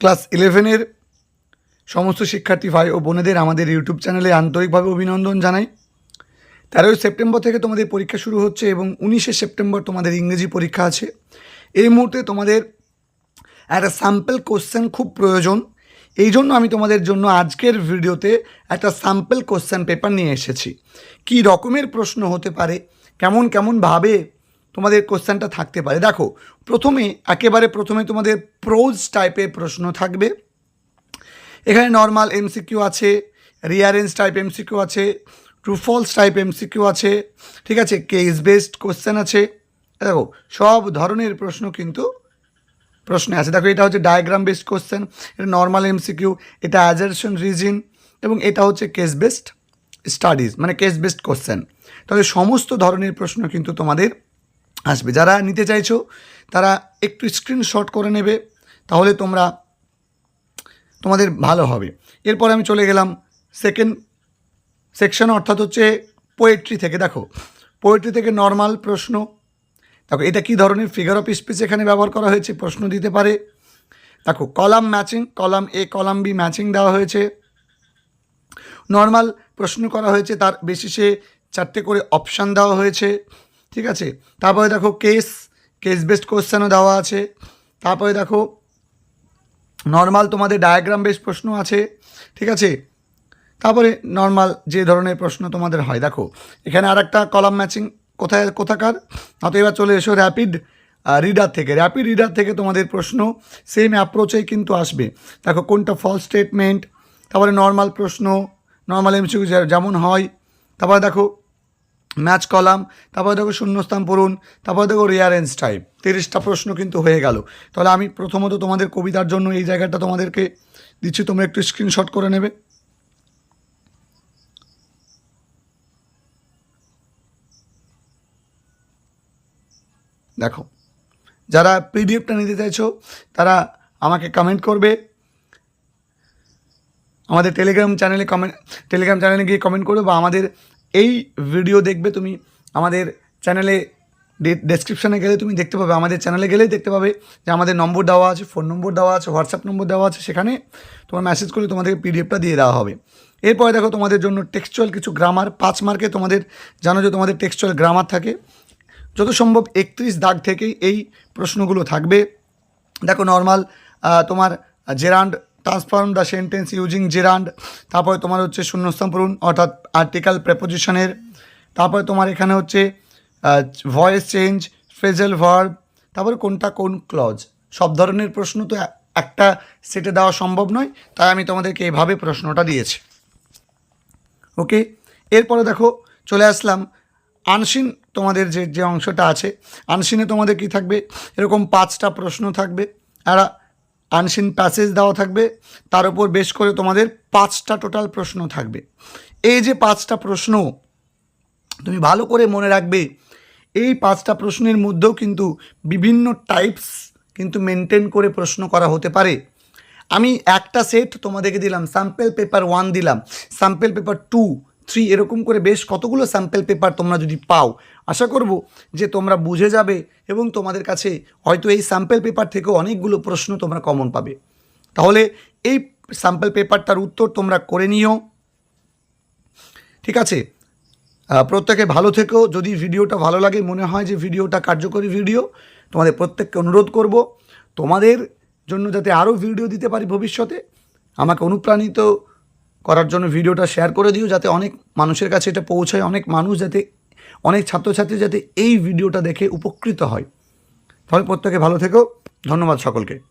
Class ইলেভেনের সমস্ত শিক্ষার্থী ভাই ও বোনেদের আমাদের ইউটিউব চ্যানেলে আন্তরিকভাবে অভিনন্দন জানাই। তেরোই সেপ্টেম্বর থেকে তোমাদের পরীক্ষা শুরু হচ্ছে এবং উনিশে সেপ্টেম্বর তোমাদের ইংরেজি পরীক্ষা আছে। এই মুহূর্তে তোমাদের একটা স্যাম্পল কোশ্চেন খুব প্রয়োজন। এই জন্য আমি তোমাদের জন্য আজকের ভিডিওতে একটা স্যাম্পল কোশ্চেন পেপার নিয়ে এসেছি। কি রকমের প্রশ্ন হতে পারে? কেমন কেমনভাবে তোমাদের কোশ্চেনটা থাকতে পারে। দেখো, প্রথমে, একেবারে প্রথমে তোমাদের প্রোজ টাইপের প্রশ্ন থাকবে। এখানে নর্মাল এমসিকিউ আছে রিয়ারেঞ্জ টাইপ এমসিকিউ আছে ট্রু ফলস টাইপ এমসিকিউ আছে, ঠিক আছে? কেস বেসড কোশ্চেন আছে। দেখো, সব ধরনের প্রশ্ন কিন্তু প্রশ্নে আছে। দেখো, এটা হচ্ছে ডায়াগ্রাম বেসড কোশ্চেন এটা নর্মাল এমসিকিউ এটা অ্যাজারশন রিজিন এবং এটা হচ্ছে কেস বেসড স্টাডিজ মানে কেস বেসড কোশ্চেন তাহলে সমস্ত ধরনের প্রশ্ন কিন্তু তোমাদের আসবে। যারা নিতে চাইছো, তারা একটু স্ক্রিনশট করে নেবে, তাহলে তোমরা, তোমাদের ভালো হবে। এরপর আমি চলে গেলাম সেকেন্ড সেকশন অর্থাৎ হচ্ছে পোয়েট্রি থেকে। দেখো পোয়েট্রি থেকে নর্মাল প্রশ্ন। দেখো, এটা কী ধরনের ফিগার অফ স্পিচ এখানে ব্যবহার করা হয়েছে? প্রশ্ন দিতে পারে। দেখো column matching column A column B matching দেওয়া হয়েছে। নর্মাল প্রশ্ন করা হয়েছে, তার বেসিসে চারটে করে অপশান দেওয়া হয়েছে। ঠিক আছে? তারপরে দেখো কেস কেস বেসড কোশ্চেনও দেওয়া আছে। তারপরে দেখো নর্মাল তোমাদের ডায়াগ্রাম বেস প্রশ্ন আছে, ঠিক আছে? তারপরে নর্মাল যে ধরনের প্রশ্ন তোমাদের হয়, দেখো। এখানে আর একটা কলাম ম্যাচিং কোথায়, কোথাকার? হয়তো এবার চলে এসো র্যাপিড রিডার থেকে। র্যাপিড রিডার থেকে তোমাদের প্রশ্ন সেম অ্যাপ্রোচেই কিন্তু আসবে। দেখো কোনটা ফলস স্টেটমেন্ট তারপরে নর্মাল প্রশ্ন নর্মাল এমসিকিউ যেমন হয়। তারপরে দেখো ম্যাচ কলাম, তারপরে দেখো শূন্যস্থান পূরণ তারপরে দেখো রিয়ারেঞ্জ টাইপ। তিরিশটা প্রশ্ন কিন্তু হয়ে গেল। তাহলে আমি প্রথমত তোমাদের কবিতার জন্য এই জায়গাটা তোমাদেরকে দিচ্ছি, তোমরা একটু স্ক্রিনশট করে নেবে। দেখো, যারা পিডিএফটা নিতে চাইছো, তারা আমাকে কমেন্ট করবে। আমাদের টেলিগ্রাম চ্যানেলে কমেন্ট টেলিগ্রাম চ্যানেলে গিয়ে কমেন্ট করবে বা আমাদের এই ভিডিও দেখবে তুমি আমাদের চ্যানেলে ডেসক্রিপশানে গেলে তুমি দেখতে পাবে, আমাদের চ্যানেলে গেলেই দেখতে পাবে যে আমাদের নম্বর দেওয়া আছে ফোন নম্বর দেওয়া আছে হোয়াটসঅ্যাপ নম্বর দেওয়া আছে, সেখানে তোমার মেসেজ করলে তোমাদেরকে পিডিএফটা দিয়ে দেওয়া হবে। এরপরে দেখো তোমাদের জন্য টেক্সচুয়াল কিছু গ্রামার পাঁচ মার্কে তোমাদের জানো যে তোমাদের টেক্সচুয়াল গ্রামার থাকে। যত সম্ভব একত্রিশ দাগ থেকেই এই প্রশ্নগুলো থাকবে। দেখো নর্মাল তোমার gerund transform the sentence using gerund তারপরে তোমার হচ্ছে শূন্যস্থান পূরণ অর্থাৎ আর্টিকাল প্রেপোজিশনের তারপরে তোমার এখানে হচ্ছে ভয়েস চেঞ্জ ফ্রেজেল ভার্ব তারপরে কোনটা কোন ক্লজ সব ধরনের প্রশ্ন তো একটা সেটে দেওয়া সম্ভব নয়, তাই আমি তোমাদেরকে এভাবে প্রশ্নটা দিয়েছি। ওকে? এরপরে দেখো, চলে আসলাম। আনসিন তোমাদের যে যে অংশটা আছে আনসিনে তোমাদের কি থাকবে? এরকম পাঁচটা প্রশ্ন থাকবে। আর আনসিন প্যাসেজ দেওয়া থাকবে। তার উপর বেশ করে তোমাদের পাঁচটা টোটাল প্রশ্ন থাকবে। এই যে পাঁচটা প্রশ্ন, তুমি ভালো করে মনে রাখবে, এই পাঁচটা প্রশ্নের মধ্যেও কিন্তু বিভিন্ন টাইপস কিন্তু মেনটেন করে প্রশ্ন করা হতে পারে। আমি একটা সেট তোমাদেরকে দিলাম স্যাম্পেল পেপার ওয়ান দিলাম স্যাম্পেল পেপার টু থ্রি এরকম করে বেশ কতগুলো স্যাম্পেল পেপার তোমরা যদি পাও, আশা করব যে তোমরা বুঝে যাবে এবং তোমাদের কাছে হয়তো এই স্যাম্পেল পেপার থেকেও অনেকগুলো প্রশ্ন তোমরা কমন পাবে। তাহলে এই স্যাম্পেল পেপারটার উত্তর তোমরা করে নিও। ঠিক আছে? প্রত্যেকে ভালো থেকেও যদি ভিডিওটা ভালো লাগে, মনে হয় যে ভিডিওটা কার্যকরী ভিডিও, তোমাদের প্রত্যেককে অনুরোধ করব, তোমাদের জন্য যাতে আরও ভিডিও দিতে পারি ভবিষ্যতে। আমাকে অনুপ্রাণিত করার জন্য ভিডিওটা শেয়ার করে দিও যাতে অনেক মানুষের কাছে এটা পৌঁছায়, অনেক মানুষ যাতে, অনেক ছাত্রছাত্রী যাতে এই ভিডিওটা দেখে উপকৃত হয়। তাহলে প্রত্যেকে ভালো থেকো। ধন্যবাদ সকলকে।